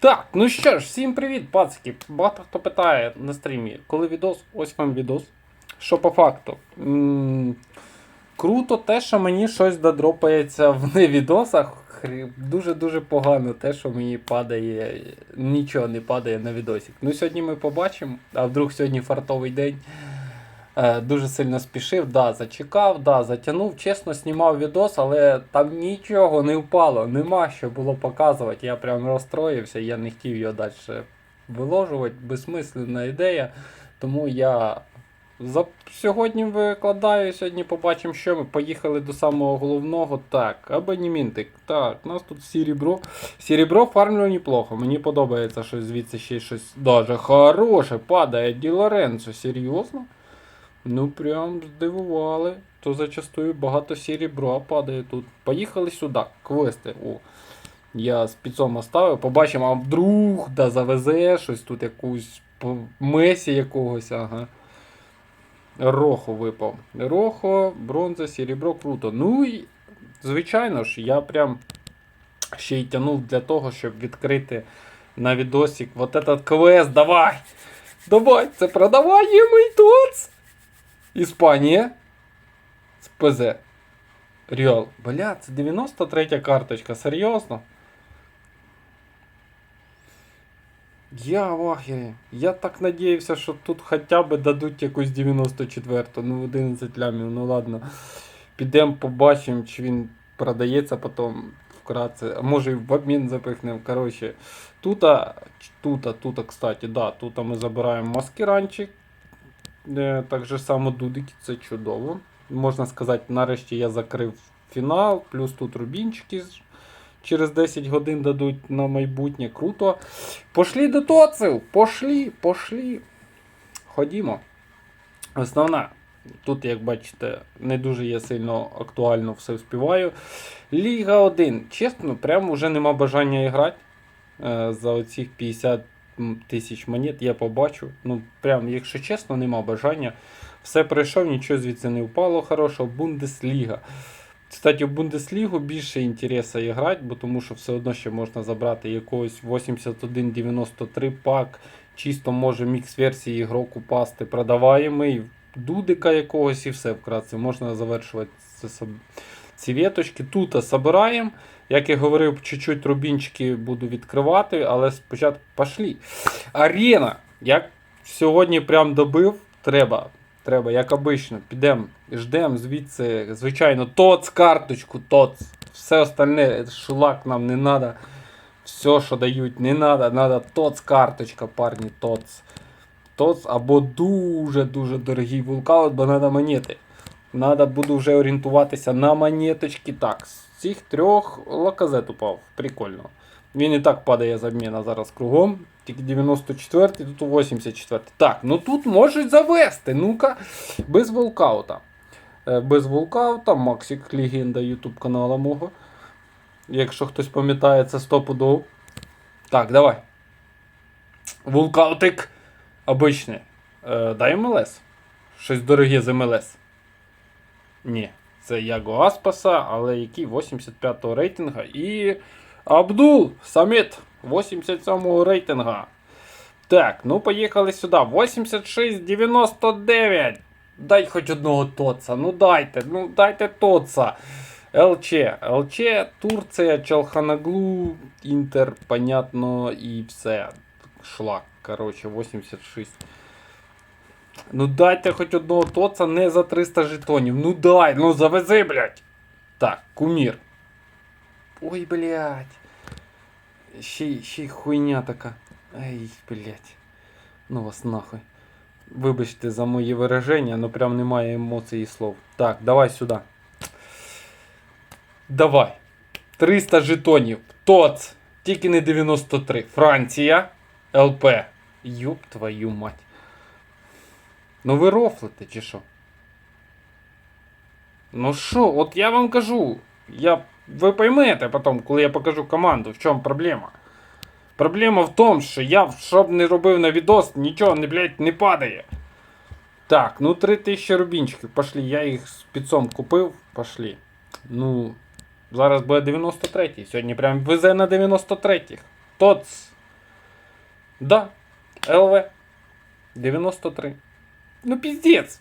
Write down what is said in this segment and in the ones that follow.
Так, ну що ж, всім привіт, пацики. Багато хто питає на стрімі, коли відос, ось вам відос. Що по факту? м круто те, що мені щось додропається в невідосах. Дуже-дуже погано те, що мені падає, нічого не падає на відосик. Ну сьогодні ми побачимо, а вдруг сьогодні фартовий день. Е, Дуже сильно спішив, да, зачекав, да, затягнув. Чесно, знімав відос, але там нічого не впало, нема що було показувати. Я прям розстроївся, я не хотів його далі виложувати. Безсмисленна ідея. Тому я за... сьогодні викладаю, сьогодні побачимо, що ми. Поїхали до самого головного. Так, абонементик. Так, у нас тут серебро. Серебро фармлю неплохо. Мені подобається, що звідси ще щось даже хороше падає. Ді Лоренцо, серйозно? Ну прям здивували. То зачастую багато серебра падає тут. Поїхали сюди, квести. О. Я спецом оставив, побачимо, а вдруг да завезе щось тут якусь месі якогось, ага. Рохо випав. Рохо, бронза, серебро, круто. Ну і, звичайно ж, я прям ще й тянув для того, щоб відкрити на відосик вот этот квест. Давай! Давай, це продаваємий тоц! Іспанія. З ПЗ. Реал. Бля, це 93 карточка, серйозно? Я в ахері. Я так надіявся, що тут хоча б дадуть якусь 94-ту. Ну, 11 лямів, ну ладно. Підемо побачимо, чи він продається потім вкратце. А може і в обмін запихнемо. Коротше, тута, тута, тута, кстати, да, тута ми забираємо маскиранчик. Е, Так же само дудики, це чудово. Можна сказати, нарешті я закрив фінал, плюс тут рубінчики через 10 годин дадуть на майбутнє. Круто. Пошлі до тоців! Пошлі, пошлі. Ходімо. Основна. Тут, як бачите, не дуже я сильно актуально все вспіваю. Ліга 1. Чесно, прямо вже нема бажання грати. Е, За оцих 50 м, тисяч монет я побачу. Ну, прям, якщо чесно, нема бажання. Все пройшов, нічого звідси не впало хорошого. Бундесліга. Кстати, в Бундеслігу більше інтересу грати, бо тому що все одно ще можна забрати якогось 81-93 пак. Чисто може мікс версії ігрок упасти, продаваємий, дудика якогось і все вкратце. Можна завершувати це соб- ці віточки. Тут собираємо. Як я говорив, чуть-чуть рубінчики буду відкривати, але спочатку пошлі. Арена. Як сьогодні прям добив, треба. Треба, як обично, підемо, ждемо звідси, звичайно, тоц карточку, тоц. Все остальне шулак нам не треба. Все, що дають, не треба. Треба тоц карточка, парні, тоц. Тоц або дуже-дуже дорогий вулкаут, бо треба монети. Надо буду вже орієнтуватися на монеточки. Так, з цих трьох лаказет упав. Прикольно. Він і так падає з обміна зараз кругом. Тільки 94, тут 84. Так, ну тут можуть завести. Ну-ка, без волкаута. Е, Без волкаута, Максик, легенда YouTube канала мого. Якщо хтось пам'ятає, це стопудов. Так, давай. Вулкаутик обичний. Е, дай МЛС. Щось дороге з МЛС. Ні, це Яго Аспаса, але який 85-го рейтинга. І Абдул Саміт 87-го рейтинга. Так, ну поїхали сюди. 86-99. Дай хоч одного тоца. Ну дайте, ну дайте тоца. ЛЧ. ЛЧ, Турція, Чалханаглу, Інтер, понятно, і все. Шлак, короче, 86. Ну дайте хоч одного тоца не за 300 жетонів. Ну дай, ну завези, блядь. Так, кумір. Ой, блядь. Ще, ще й хуйня така. Ай, блядь. Ну вас нахуй. Вибачте за мої вираження, але прям немає емоцій і слов. Так, давай сюди. Давай. 300 жетонів. ТОЦ. Тільки не 93. Франція. ЛП. Йоп твою мать. Ну ви рофлите чи що? Ну що, от я вам кажу. Я, ви поймете потім, коли я покажу команду, в чому проблема. Проблема в тому, що я, щоб не робив на відос, нічого не, блядь, не падає. Так, ну 3000 рубінчиків, пошли. Я їх з підсом купив, пошли. Ну, зараз буде 93-й. Сьогодні прям везе на 93-х. Тоц. Да. ЛВ. 93. Ну піздець.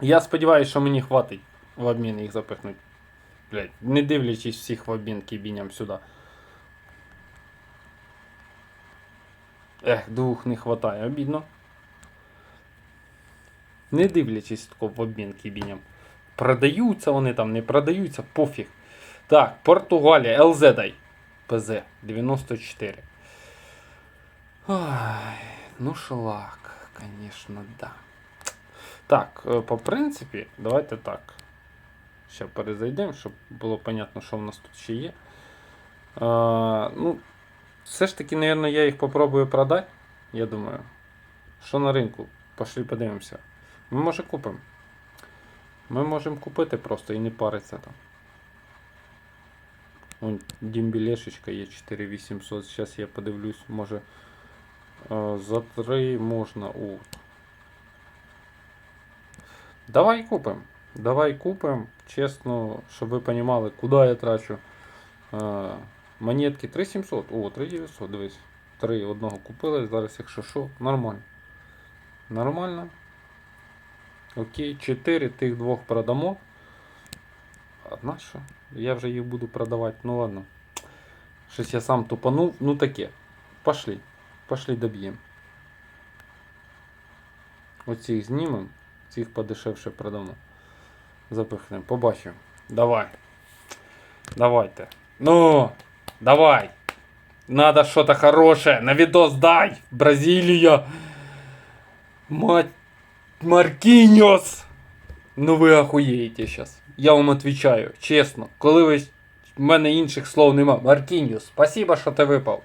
Я сподіваюся, що мені хватить в обмін їх запихнути. Блять, не дивлячись всіх в обмін кібіням сюди. Ех, двох не хватає, обідно. Не дивлячись тако в обмін кібіням. Продаються вони там, не продаються, пофіг. Так, Португалія, ЛЗ дай. ПЗ 94. Ой, ну шлак, конечно, да. Так, е, по принципі, давайте так. Ще перезайдемо, щоб було понятно, що в нас тут ще є. А, ну, все ж таки, мабуть, я їх попробую продати. Я думаю. Що на ринку? Пошли подивимося. Ми може купимо. Ми можемо купити просто і не париться там. Вон Дімбілешечка є 4800. Зараз я подивлюсь, може е, за 3 можна. О. Давай купимо. Давай купимо. Чесно, щоб ви розуміли, куди я трачу. Е, монетки 3700. О, 3900, дивись. Три одного купили, зараз якщо що, нормально. Нормально. Окей, 4 тих двох продамо. Одна що? Я вже їх буду продавати. Ну ладно. Щось я сам тупанув. Ну таке. Пошли. Пошли доб'ємо. Оцих знімемо, цих подешевше продамо. Запихнемо. Побачимо. Давай. Давайте. Ну, давай. Надо что-то хорошее. На видос дай. Бразилия. Мать. Маркиньос. Ну ви охуєєте зараз. Я вам отвечаю, чесно. Коли ви. В мене інших слов нема. Маркіньос, спасибо, що ти випав.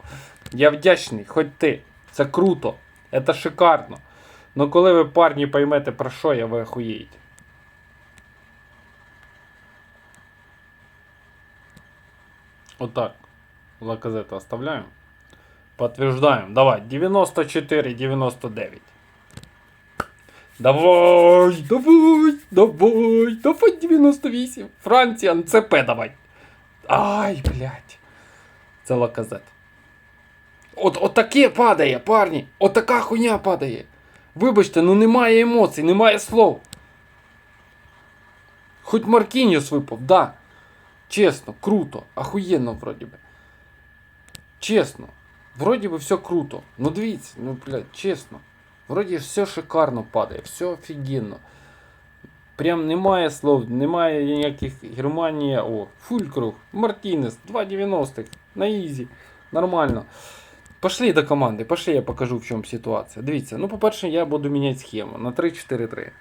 Я вдячний, хоч ти. Це круто. Це шикарно. Но коли ви, парні, поймете про що я, ви охуєєте. Отак. Лаказета оставляем. Подтверждаем. Давай. 94-99. Давай, давай, давай, давай 98. Франція, НЦП давай. Ай, блядь. Це лаказет. От, от таке падає, парні. От така хуйня падає. Вибачте, ну немає емоцій, немає слов. Хоч Маркініус випав, да. Чесно, круто, ахуєнно вроді би. Чесно. Вроді би все круто. Ну дивіться, ну блядь, чесно. Вроді все шикарно падає, все офігенно. Прям немає слов, немає ніяких Германія. О, фулькруг, Мартінес, 2,90 на ізі. Нормально. Пошли до команди, пошли, я покажу в чому ситуація. Дивіться, ну по-перше, я буду міняти схему на 3-4-3.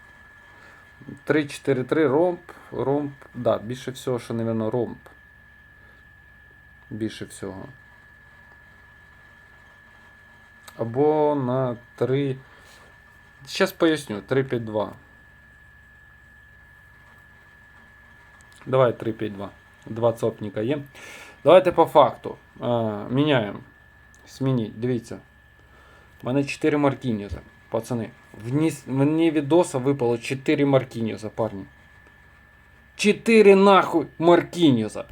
3-4-3 ромб, ромб, да, більше всього, що, напевно, ромб. Більше всього. Або на 3. Зараз поясню. 3-5-2. Давай 3-5-2. Два цопника є. Давайте по факту. А, міняємо. Змініть. Дивіться. У мене 4 Маркіньоза. Пацани. Вниз, мені відоса випало 4 Маркіньоза, парні. 4 нахуй Маркіньоза.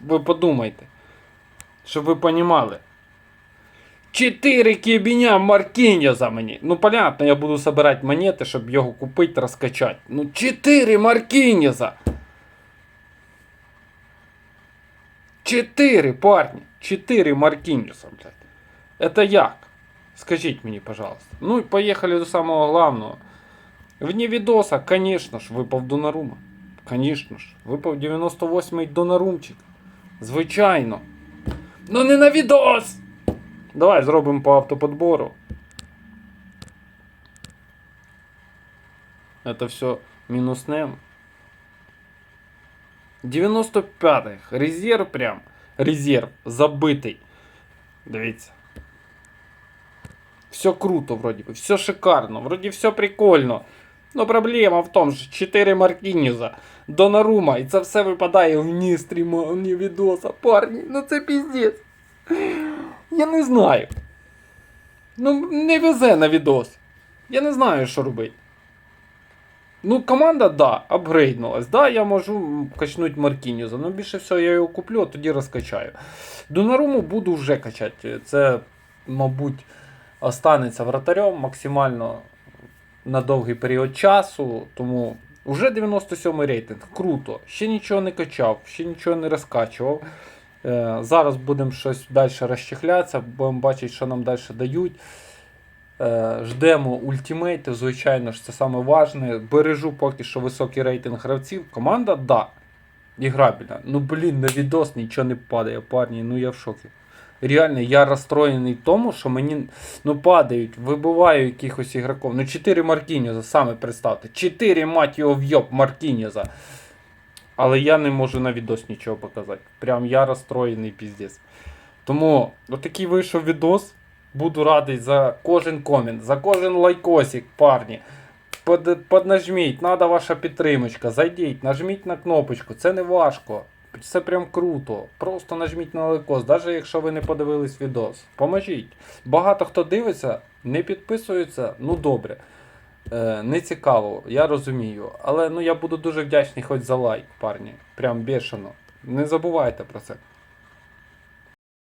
Ви подумайте. Щоб ви понімали. 4 кібіня Маркіньоза мені. Ну, понятно, я буду собирати монети, щоб його купити, розкачати. Ну, 4 Маркіньоза. 4, парні. 4 Маркіньоза, блядь. Это як? Скажіть мені, пожалуйста. Ну і поїхали до самого главного. Вне відоса, конечно ж, випав Донарума. Конечно ж, випав 98-й Донарумчик. Звичайно. Ну не на відос! Давай зробимо по автоподбору. Это все мінуснем. 95-х. Резерв прям. Резерв забитий. Дивіться. Все круто, вроде бы, все шикарно, вроде все прикольно. Но проблема в тому, що 4 Маркініза, Донарума, і це все випадає вні стріма, вні відоса. Парні, ну це піздець. Я не знаю. Ну, не везе на відос. Я не знаю, що робити. Ну, команда, да, апгрейднулась. Да, я можу качнути Маркіньоза. Ну, більше всього я його куплю, а тоді розкачаю. Донаруму буду вже качати. Це, мабуть, останеться вратарем максимально на довгий період часу. Тому вже 97 рейтинг. Круто. Ще нічого не качав, ще нічого не розкачував. Е, зараз будемо щось далі розчехлятися, будемо бачити, що нам далі дають. Е, ждемо ультимейти, звичайно ж, це саме важне. Бережу поки що високий рейтинг гравців. Команда, да. Іграбельна. Ну блін, на відос нічого не падає, парні, ну я в шокі. Реально, я розстроєний тому, що мені ну, падають, вибиваю якихось ігроків. Ну, 4 Маркіньоза, саме представте. 4 мать його вйоб Маркіньоза. Але я не можу на відос нічого показати. Прям я розстроєний піздець. Тому отакий вийшов відос. Буду радий за кожен комент, за кожен лайкосик, парні. Под, поднажміть, треба ваша підтримочка. Зайдіть, нажміть на кнопочку, це не важко. Це прям круто. Просто нажміть на лайкос, навіть якщо ви не подивились відос. Поможіть. Багато хто дивиться, не підписується, ну добре. Е, не цікаво, я розумію. Але ну, я буду дуже вдячний хоч за лайк, парні. Прям бешено. Не забувайте про це.